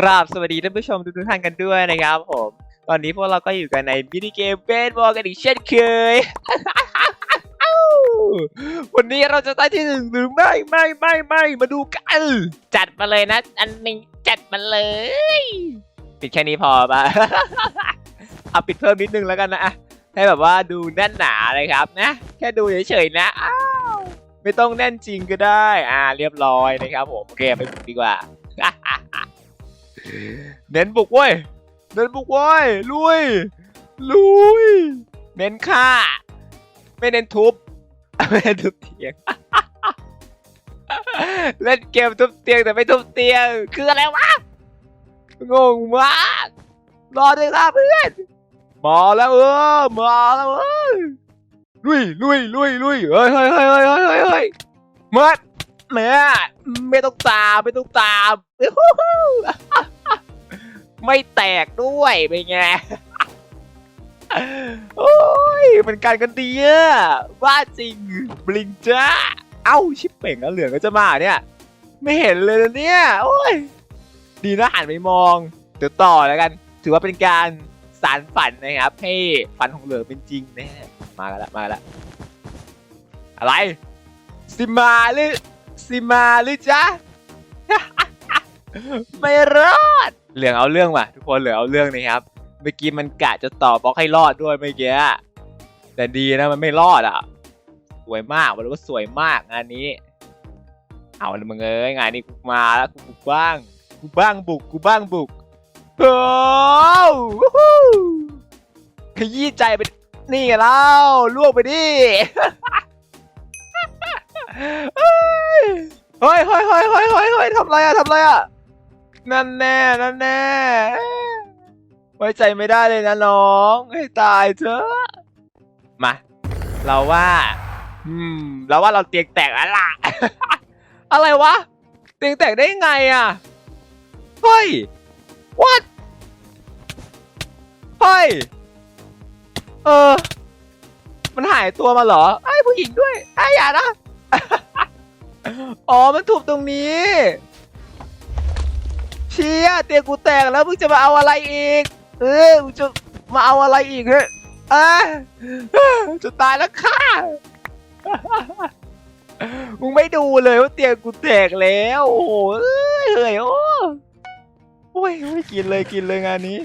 กราบสวัสดีท่านผู้ชมทุกๆท่านกันด้วยนะครับผม ตอนนี้พวกเราก็อยู่กันในมินิเกมเบสบอลกันอีกเช่นเคย วันนี้เราจะได้ที่หนึ่งหรือไม่ไม่ไม่ไม่มาดูกัน จัดมาเลยนะ อันนี้จัดมาเลย ปิดแค่นี้พอปะเอาปิดเพิ่มนิดนึงแล้วกันนะให้แบบว่าดูแน่นหนาเลยครับนะ แค่ดูเฉยๆนะอ้าวไม่ต้องแน่นจริงก็ได้ อ่า เรียบร้อยนะครับผมโอเคไปบุกดีกว่า เน้นบุกเว้ย เน้นบุกเว้ย ลุย ลุย เน้นฆ่า ไม่เน้นทุบ ไม่เน้นทุบเตียง เล่นเกมทุบเตียงแต่ไม่ทุบเตียง คืออะไรวะ งงมาก รอด้วยครับเพื่อน มาแล้วเออ มาแล้วเออลุยลุยลุยลุยเฮ้ยเฮ้ยเฮ้ยเฮ้ยเฮ้ยเฮ้ยเฮ้ยมาแม่ไม่ต้องตามไม่ต้องตามอื้อหู้หู้ ไม่แตกด้วยเป็นไงโอ้ยมันการกันดีอะว่าจริงบลิงจ้าเอ้าชิปเป่งแล้วเหลืองก็จะมาเนี่ย ไม่เห็นเลยเนี่ยโอ้ยดีนะหันไปมองเดี๋ยวต่อแล้วกัน ถือว่าเป็นการสารฝันนะครับ ให้ฝันของเหลือเป็นจริงแน่มากันละมากันละอะไรซิมาหรือซิมาหรือจ๊ะไม่รอด เหลืองเอาเรื่องว่ะทุกคนเหลืองเอาเรื่องนะครับ เมื่อกี้มันกะจะต่อบล็อกให้รอดด้วยเมื่อกี้แต่ดีนะมันไม่รอดอะ สวยมากบอกเลยว่าสวยมากงานนี้ เอาละมึงเอ้ยงานนี้กูมาแล้วกูบุกบ้างกูบ้างบุกกูบ้างบุกโอ้วู้ฮู้ขยี้ใจไปนี่ไงเล่าล่วงไปดิเฮ้ยเฮ้ยเฮ้ยเฮ้ยเฮ้ยเฮ้ยเฮ้ยทำไรอะทำไรอะ นั่นแน่นั่นแน่ ไว้ใจไม่ได้เลยนะน้อง ให้ตายเถอะ มา เราว่า อืม เราว่าเราเตียงแตกแล้วล่ะ อะไรวะ เตียงแตกได้ไงอะเฮ้ย what เฮ้ย เออ มันหายตัวมาเหรอ ไอ้ผู้หญิงด้วย ไอ้อย่านะ อ๋อ มันถูกตรงนี้ ชียเตียงกูแตกแล้วมึงจะมาเอาอะไรอีก เออมึงจะมาเอาอะไรอีกเฮ้ยเอ้ยจะตายแล้วค่ะ มึงไม่ดูเลยว่าเตียงกูแตกแล้ว โอ้โหเอ้ยเฮ้ยโอ้โอ้ยไม่กินเลยกินเลยงานนี้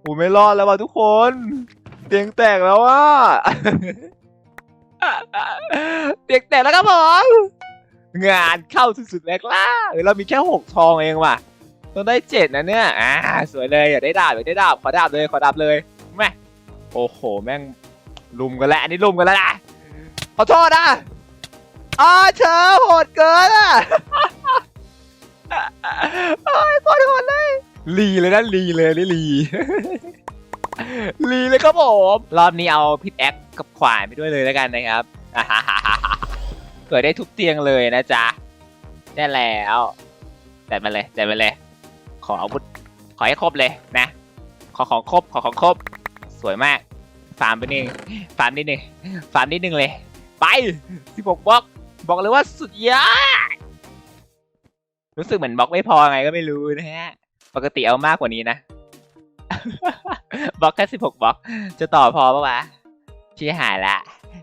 โอ้ไม่รอดแล้วว่ะทุกคน เตียงแตกแล้วอะเตียงแตกแล้วครับผมงานเข้าสุดๆแรกล่าเรามีแค่หกทองเองว่ะ ต้องได้เจ็ดนะเนี่ย อ่า สวยเลยอยากได้ดาบอยากได้ดาบขอดาบเลยขอดาบเลยแม่โอ้โห แม่งลุมกันแล้ว อันนี้ลุมกันแล้วนะขอโทษนะอ้าเธอโหดเกินอะโอ้ยโคตรโหดเลยลีเลยนะลีเลยนี่ลีลีเลยครับผมรอบนี้เอาพิษแอคกับขวานไปด้วยเลยแล้วกันนะครับเผื่อได้ทุบเตียงเลยนะจ๊ะได้แล้วจัดมาเลยจัดมาเลย ออาวุธขอให้ครบเลยนะ ขอของครบขอของครบ สวยมาก ฟาร์มไปหนึ่งฟาร์มนิดหนึ่งฟาร์มนิดหนึ่งเลย ไปสิบกบล็อก บอกเลยว่าสุดยอด รู้สึกเหมือนบล็อกไม่พอไงก็ไม่รู้นะฮะ ปกติเอามากกว่านี้นะ บล็อกแค่สิบหกบล็อก จะต่อพอปะวะเชี่ยหายละ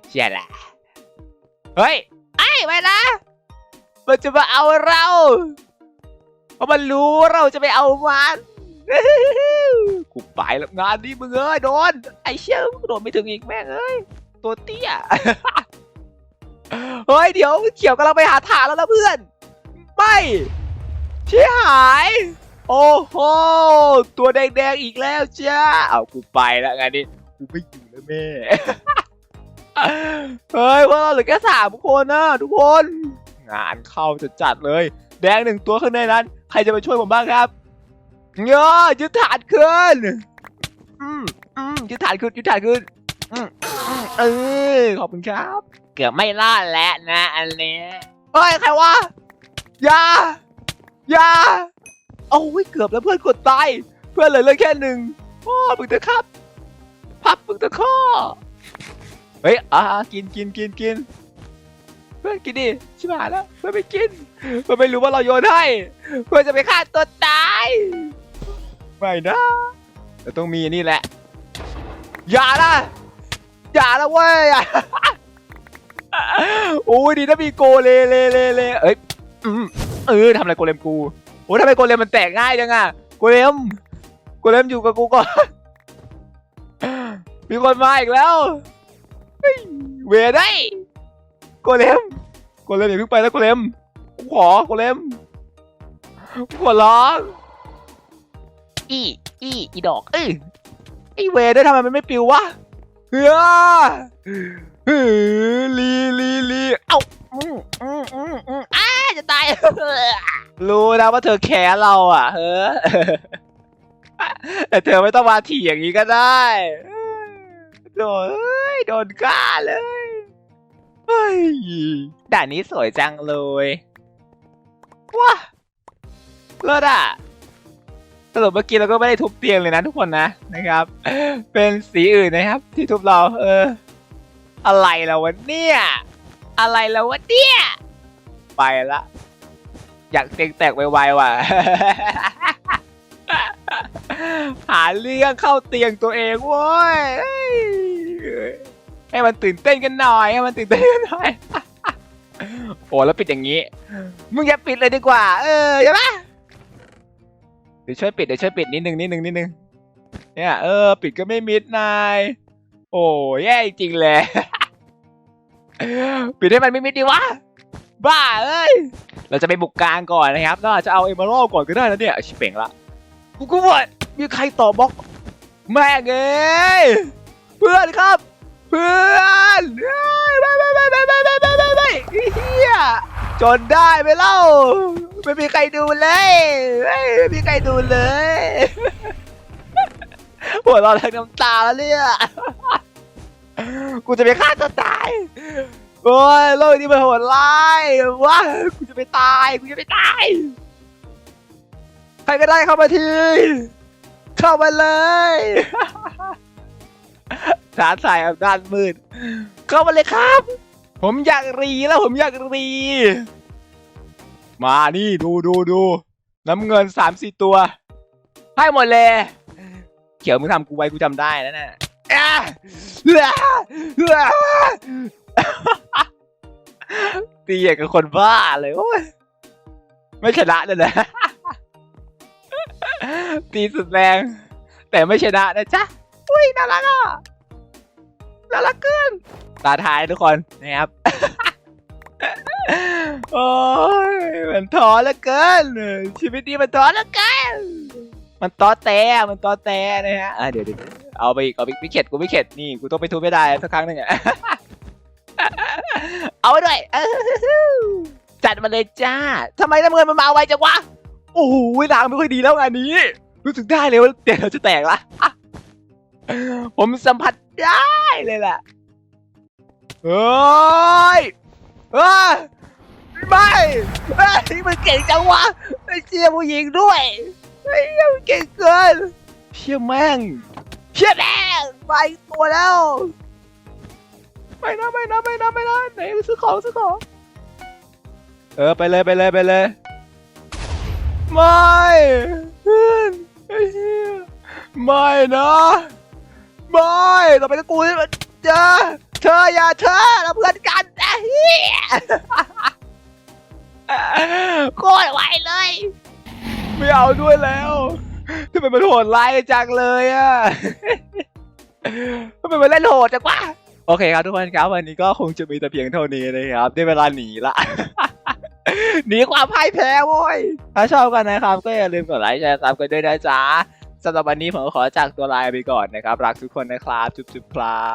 เชี่ยละ เฮ้ย ไอ้ไปนะมันจะมาเอาเรา เพราะมันรู้เราจะไปเอามันกูไปแล้วงานนี้มึงเอ้ยโดน ไอ้เชี่ยโดนไม่ถึงอีกแม่งเอ้ยตัวเตี้ยเฮ้ยเดี๋ยวเขียวกำลังไปหาฐานแล้วนะเพื่อน ไม่เชี่หาย โอ้โหตัวแดงๆอีกแล้วจ้าเอากูไปแล้วงานนี้กูไม่อยู่แล้วแม่เฮ้ยพวกเราเหลือแค่สามคนนะทุกคน งานเข้าจะจัดเลย แดงหนึ่งตัวข้างในนั้น ใครจะมาช่วยผมบ้างครับเงอยึดฐานขึ้นอืมอืมยึดฐานขึ้นยึดฐานขึ้นอืมอืมเออขอบคุณครับ เกือบไม่รอดแล้วนะอันเนี้ยเฮ้ยใครวะอย่าอย่าโอ้ยเกือบแล้วเพื่อนกดตายเพื่อนเหลือเลยแค่หนึ่งโอ้มึงเถอะครับ พับมึงตะข้อเฮ้ยอ่ากินกินกินกินเพื่อนกินดิชิบหายแล้วเพื่อนไม่กิน เพื่อนไม่รู้ว่าเราโยนให้เพื่อจะไปฆ่าตัวตายไม่นะแต่ต้องมีนี่แหละ อย่านะอย่านะเว้ยโอ้ยดีนะมีโกเลเลเลเลเอ้ยเออทำอะไรโกเลมกูโอ้ยทำไมโกเลมมันแตกง่ายจังอะโกเลมโกเลมอยู่กับกูก่อนมีคนมาอีกแล้วเฮ้ยเวได้โกเลมโกเลมอย่าเพิ่งไปแล้วโกเลม กูขอโกเลมกูขอร้องอีอีอีดอกเอ้ยไอเวได้ทำไมมันไม่ปิววะเฮ้ยเฮ้ยลีลีลีเอ้าอืมอืมอืมอืมอ้าจะตายรู้นะว่าเธอแค้นเราอะเฮ้อแต่เธอไม่ต้องมาถี่อย่างนี้ก็ได้โดนเอ้ยโดนกล้าเลยเฮ้ยด่านนี้สวยจังเลย ว้าเลิศอะสรุปเมื่อกี้เราก็ไม่ได้ทุบเตียงเลยนะทุกคนนะนะครับ เป็นสีอื่นนะครับ ที่ทุบเรา เออ อะไรแล้ววะเนี่ย อะไรแล้ววะเนี่ย ไปละ อยากเตียงแตกไวๆว่ะ หาเรื่องเข้าเตียงตัวเองโว้ยให้มันตื่นเต้นกันหน่อย ให้มันตื่นเต้นกันหน่อย โอ้แล้วปิดอย่างนี้ มึงอย่าปิดเลยดีกว่า เออใช่ปะเดี๋ยวช่วยปิดเดี๋ยวช่วยปิดนิดนึงนิดนึงนิดนึงเนี่ยเออ ปิดก็ไม่มิดนาย โอ้แย่จริงเลยปิดให้มันไม่มิดดีวะบ้าเอ้ยเราจะไปบุกกลางก่อนนะครับเราอาจจะเอาเอเมอรัลก่อนก็ได้นะเนี่ยชิบเป่งละกูก็ว่ามีใครต่อบล็อก แม่งเอ้ยเพื่อนครับ เพื่อนเอ้ยไม่ไม่ไม่ไม่ไม่ ไม่ไม่ไม่ไม่เฮียจนได้ไปเล่า ไม่มีใครดูเลยไม่มีใครดูเลยหัวเราทั้งน้ำตาแล้วเนี่ยกูจะไปฆ่าตัวตายโอ้ยโลกนี้มันโหดร้ายว้ากูจะไปตายกูจะไปตายใครก็ได้เข้ามาที เข้ามาเลยท้าทายอำนาจมืด เข้ามาเลยครับ ผมอยากรีแล้วผมอยากรี มานี่ดูดูดูน้ำเงินสามสี่ตัว ให้หมดเลย เขียวมึงทำกูไว้กูจำได้แล้วน่ะอะอะอะตีอย่างกับคนบ้าเลยโอ้ยไม่ชนะเลยนะ ตีสุดแรง แต่ไม่ชนะนะจ๊ะ อุ้ยน่ารักอะน่ารักเกิน ตาท้ายทุกคนนะครับโอ้ยมันท้อเหลือเกิน ชีวิตนี้มันท้อเหลือเกิน มันต้อแต่มันต้อแต่นะฮะเดี๋ยวเดี๋ยวเอาไปอีกเอาไปอีกไม่เข็ดกูไม่เข็ดนี่กูต้องไปทุบไม่ได้สักครั้งหนึ่งอะเอาไปด้วยจัดมาเลยจ้าทำไมน้ำเงินมันมาไวจังวะโอ้โหลางไม่ค่อยดีแล้วงานนี้ รู้สึกได้เลยว่าเตียงเราจะแตกละผมสัมผัสได้เลยแหละ เฮ้ยเฮ้ยไม่เฮ้ยมันเก่งจังวะไอ้เชี่ยผู้หญิงด้วยไอ้เชี่ยมันเก่งเกินเชี่ยแม่งเชี่ยแม่งไปตัวแล้วไม่นะไม่นะไม่นะไม่นะไหนซื้อของซื้อของเออไปเลยไปเลยไปเลยไม่เพื่อนไอ้เหี้ยไม่นะไม่ต่อไปก็กูที่มันเจอ เธออย่าเธอเราเพื่อนกันไอ้เหี้ยโคตรไวเลย ไม่เอาด้วยแล้วทำไมมันโหดร้ายจังเลยอะทำไมมันเล่นโหดจังวะโอเคครับทุกคนครับวันนี้ก็คงจะมีแต่เพียงเท่านี้นะครับได้เวลาหนีละหนีความพ่ายแพ้โว้ยถ้าชอบกันนะครับ ก็อย่าลืมกดไลค์แชร์ซับกันด้วยนะจ๊ะ สำหรับวันนี้ผมก็ขอจากตัวลายไปก่อนนะครับ รักทุกคนนะครับ จุ๊บๆครั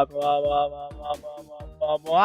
บมัวมัวมัวมัวมัวมัวมัว